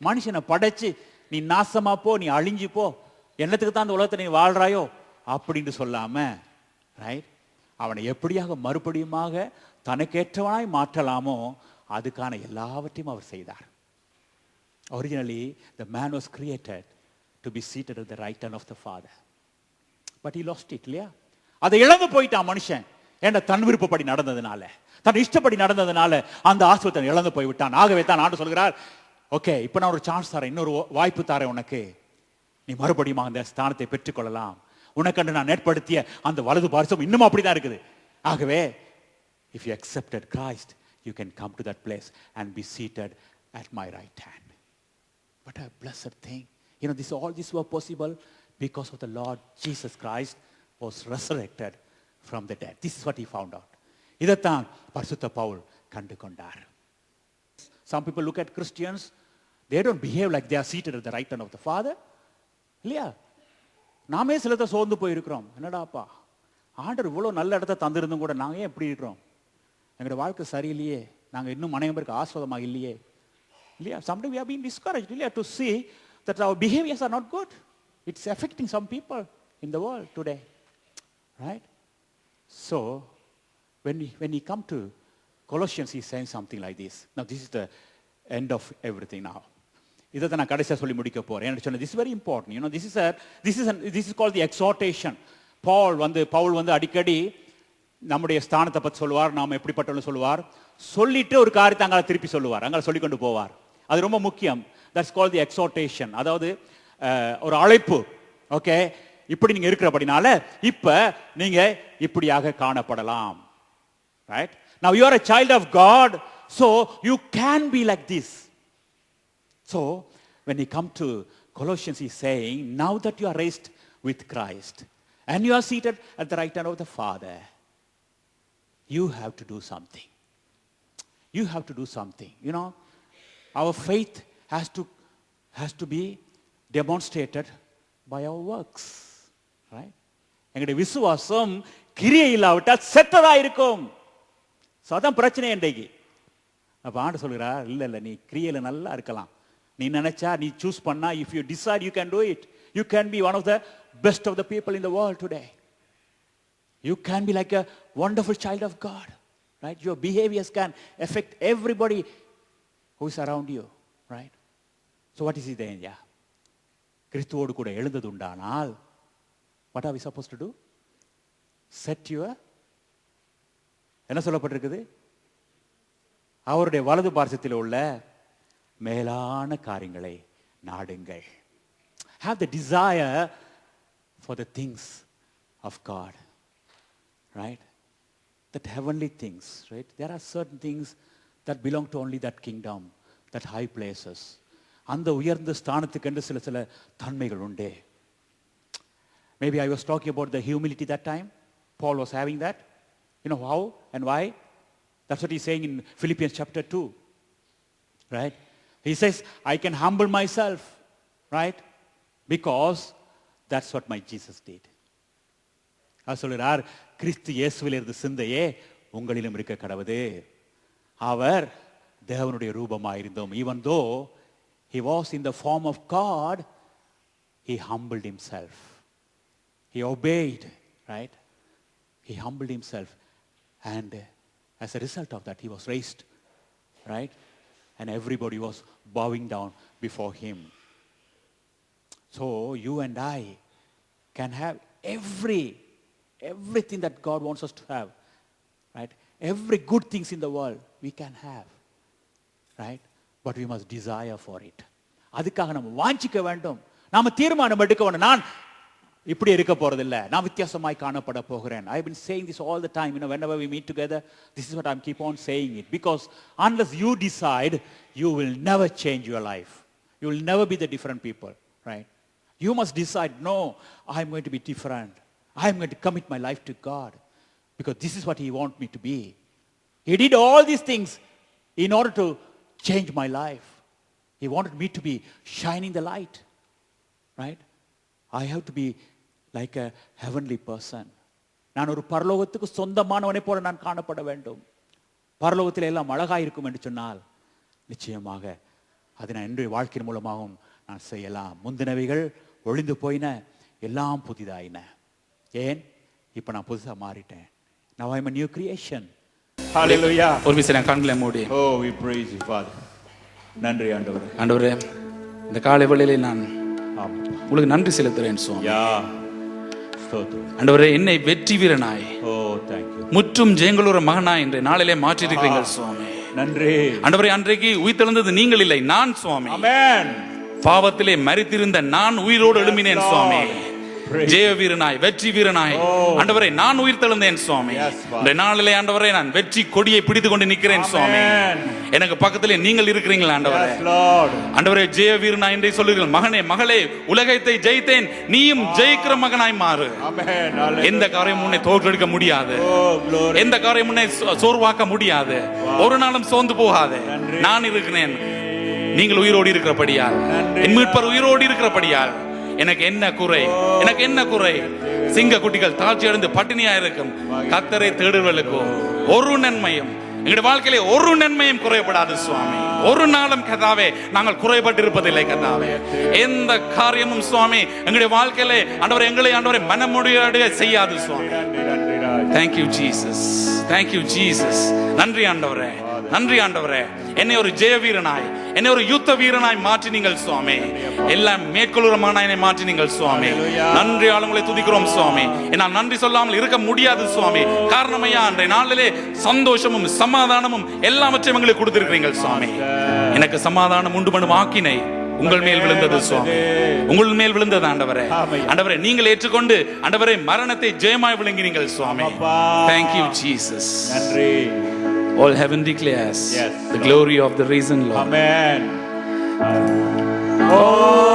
மனுஷனை படைச்சு நீ நாசமா போ நீ அழிஞ்சு போ. என்னத்துக்கு தான் அந்த உலகத்தை நீ வாழ்றாயோ? அப்படின்னு சொல்லாம ரைட் அவனை எப்படியாக மறுபடியுமாக தனக்கேற்றவனாய் மாற்றலாமோ அதுக்கான எல்லாவற்றையும் அவர் செய்தார். Originally the man was created to be seated at the right hand of the father but he lost it இல்லையா? அதை இழந்து போயிட்டான் மனுஷன். ஏன்னா தன் விருப்பப்படி நடந்ததுனால தன் இஷ்டப்படி நடந்ததுனால அந்த ஆசிரியத்தை இழந்து போய் விட்டான் ஆகவே தான் ஆண்டு சொல்கிறார் ஓகே இப்போ நான் ஒரு சான்ஸ் தரேன். இன்னொரு வாய்ப்பு தரேன் உனக்கு. நீ மறுபடியும் அந்த ஸ்தானத்தை பெற்றுக்கொள்ளலாம். உனக்கண்டு நான் ஏற்படுத்திய அந்த வலது பாரிசம் இன்னும் அப்படிதான் இருக்குது. ஆகவே if you accepted Christ you can come to that place and be seated at my right hand but a blessed thing. You know, this all this were possible because of the Lord Jesus Christ was resurrected from the dead this what he found out இதைத்தான் பரிசுத்த பவுல் கண்டு கொண்டார் some people look at Christians they don't behave like they are seated at the right hand of the Father. இல்லையா நாமே சிலத்தை சோர்ந்து போயிருக்கிறோம் என்னடாப்பா ஆண்டர் இவ்வளோ நல்ல இடத்த தந்திருந்தும் கூட நாங்கள் ஏன் எப்படி இருக்கிறோம் எங்களோட வாழ்க்கை சரியில்லையே நாங்கள் இன்னும் மனைவருக்கு ஆஸ்வாதமாக இல்லையே இல்லையா sometimes we have been discouraged இல்லையா to see that our behaviors are not good it's affecting some people in the world today right so when we, when we come to Colossians he's saying something like this now this is the end of everything now இதை தான் நான் கடைசியாக சொல்லி முடிக்க போகிறேன் என்ன சொன்ன this very important you know this is this is this is call the exhortation Paul வந்து பவுல் வந்து அடிக்கடி நம்முடைய ஸ்தானத்தை பற்றி சொல்லுவார் நாம் எப்படிப்பட்டவங்க சொல்லுவார். சொல்லிட்டு ஒரு காரியத்தை அங்கே திருப்பி சொல்லுவார். அங்கே சொல்லி கொண்டு போவார். அது ரொம்ப முக்கியம். தட்ஸ் கால் தி எக்ஸார்டேஷன் அதாவது ஒரு அழைப்பு. ஓகே இப்படி நீங்கள் இருக்கிறபடினால இப்போ நீங்கள் இப்படியாக காணப்படலாம். Right now you are a child of God so you can be like this so when you come to colossians he's saying now that you are raised with christ and you are seated at the right hand of the father you have to do something you have to do something you know our faith has to has to be demonstrated by our works right எங்களுடைய விசுவாசம் கிரியை இல்லாவிட்டால் செத்ததாக இருக்கும் so அதான் பிரச்சனை இன்றைக்கு அப்போ ஆண்டு சொல்கிறார் இல்லை இல்லை நீ கிரியையில் நல்லா இருக்கலாம் நீ நினைச்சா நீ சூஸ் பண்ணா if you decide you can do it you can be one of the best of the people in the world today you can be like a wonderful child of God right your behaviours can affect everybody who is around you right so what is இது ஏன்யா கிறிஸ்துவோடு கூட எழுந்தது உண்டானால் what are we suppose to do set your என்ன சொல்லப்பட்டிருக்குது அவருடைய வலது பார்சத்தில் உள்ள மேலான காரியங்களை நாடுங்கள் have the desire for the things of God right? That heavenly things, right? There are certain things that belong to only that kingdom, that high places. அந்த உயர்ந்த ஸ்தானத்துக்கென்று சில சில தன்மைகள் உண்டே Maybe I was talking about the humility that time. Paul was having that. You know how and why? That's what he's saying in Philippians chapter 2. Right? He says, I can humble myself. Right? Because that's what my Jesus did. அவர் சொல்கிறார் கிறிஸ்து இயேசுவில் இருந்த சிந்தையே உங்களிலும் இருக்க கடவுது அவர் தேவனுடைய ரூபமாயிருந்தோம் even though he was in the form of God he humbled himself he obeyed right he humbled himself and as a result of that he was raised right and everybody was bowing down before him so you and I can have every everything that God wants us to have. Right? Every good things in the world we can have. Right? But we must desire for it. அதுக்காக நம்ம வாஞ்சிக்க வேண்டும் நாம தீர்மானம் எடுக்க வேண்டும் நான் இப்படி இருக்க போறதில்ல நான் வித்தியாசமாய் காணப்பட போகிறேன் ஐ been saying this all the time you know whenever we meet together this is what i'm keep on saying it because unless you decide you will never change your life you will never be the different people right you must decide no i'm going to be different i'm going to commit my life to god because this is what he wants me to be he did all these things in order to change my life he wanted me to be shining the light right i have to be like a heavenly person. நான் ஒரு பரலோகத்துக்கு சொந்தமானவனை போல நான் காணப்பட வேண்டும். பரலோகத்தில் எல்லாம் அழகாய் இருக்கும் என்று சொன்னால் நிச்சயமாக அதை நான் என்னுடைய வாழ்க்கையின் மூலமாகவும் நான் செய்யலாம். முந்தினவைகள் ஒளிந்து போயின எல்லாம் புதிதாயின. ஏன்? இப்போ நான் புதுசா மாறிட்டேன். Now i'm a new creation. Hallelujah. ஒரு நான் கண்களை மூடி. Oh we praise you father. நன்றி ஆண்டவரே. ஆண்டவரே இந்த காலை வேளையிலே நான் ஆமா உங்களுக்கு நன்றி செலுத்துறேன் சுவாமி யா ஆண்டவரே என்னை வெற்றி வீரனாய். ஓ thank you. முற்றும் ஜெயங்களூர மகனாய் என்ற நாளிலே மாற்றிருக்கிறீங்க சுவாமி. நன்றி. ஆண்டவரே அன்றைக்கு உயிர்த்தெழுந்தது நீங்கள் இல்லை நான் சுவாமி. பாவத்திலே மரித்திருந்த நான் உயிரோடு எழும்பினேன் சுவாமி. ஜெய வீரனாய் வெற்றி வீரனாய். ஆண்டவரே நான் உயிர் தெழுந்தேன் சுவாமி. இந்த நாளிலே ஆண்டவரே நான் வெற்றி கொடியை பிடித்து கொண்டு நிற்கிறேன் சுவாமி. எனக்கு பக்கத்திலே நீங்கள் இருக்கிறீங்களா ஆண்டவரே? ஆண்டவரே ஜெய வீரனாய் என்றே சொல்லுங்கள் மகனே மகளே உலகத்தை ஜெயித்தேன். நீயும் ஜெயிக்கிற மகனாய் மாறு. எந்த காரியம் உன்னை தோற்றெடுக்க முடியாது. Oh எந்த காரியம் உன்னை சோர்வாக்க முடியாது. ஒரு நாளும் சோர்ந்து போகாது. நான் இருக்கிறேன். நீங்கள் உயிரோடு இருக்கிறபடியால். என் மீட்பர் உயிரோடு இருக்கிறபடியால். எனக்கு என்ன குறை? எனக்கு என்ன குறை? சிங்க குட்டிகள் தாழ்ச்சி அடைந்து பட்டினியா இருக்கும். கத்தரை தேடுவர்களுக்கும் ஒரு நன்மையும் எங்களுடைய வாழ்க்கையிலே ஒரு நன்மையும் குறைபடாது சுவாமி. ஒரு நாளும் கதாவே நாங்கள் குறைபட்டிருப்பதில்லை கதாவே எந்த காரியமும் சுவாமி எங்களுடைய வாழ்க்கையிலே ஆண்டவர் எங்களை ஆண்டவரை மனமுடியாடு செய்யாது சுவாமி. Thank you thank you Jesus thank you Jesus நன்றி ஆண்டவரே. நன்றி ஆண்டவரே. என்னை ஒரு ஜெய வீரனாய் என்னை ஒரு யுத்த வீரனாய் மாற்றினீங்கள் சுவாமி. எல்லாம் மேற்கொள்ளுறமான என்னை மாற்றினீங்கள் சுவாமி. நன்றி ஆளுங்களை துதிக்கிறோம் சுவாமி. என்னால் நன்றி சொல்லாமல் இருக்க முடியாது சுவாமி. காரணமையா அன்றைய நாளிலே சந்தோஷமும் சமாதானமும் எல்லாவற்றையும் எங்களுக்கு கொடுத்திருக்கிறீங்க சுவாமி. எனக்கு சமாதானம் உண்டு பண்ணும் ஆக்கினை உங்கள் மேல் விழுந்தது சுவாமி. உங்கள் மேல் விழுந்தது ஆண்டவரே. ஆண்டவரே நீங்கள் ஏற்றுக்கொண்டு ஆண்டவரே மரணத்தை ஜெயமாய் விளங்கினீங்கள் சுவாமி. you Jesus. நன்றி. All heaven declares yes, the Lord. glory of the risen Lord. Amen. Oh.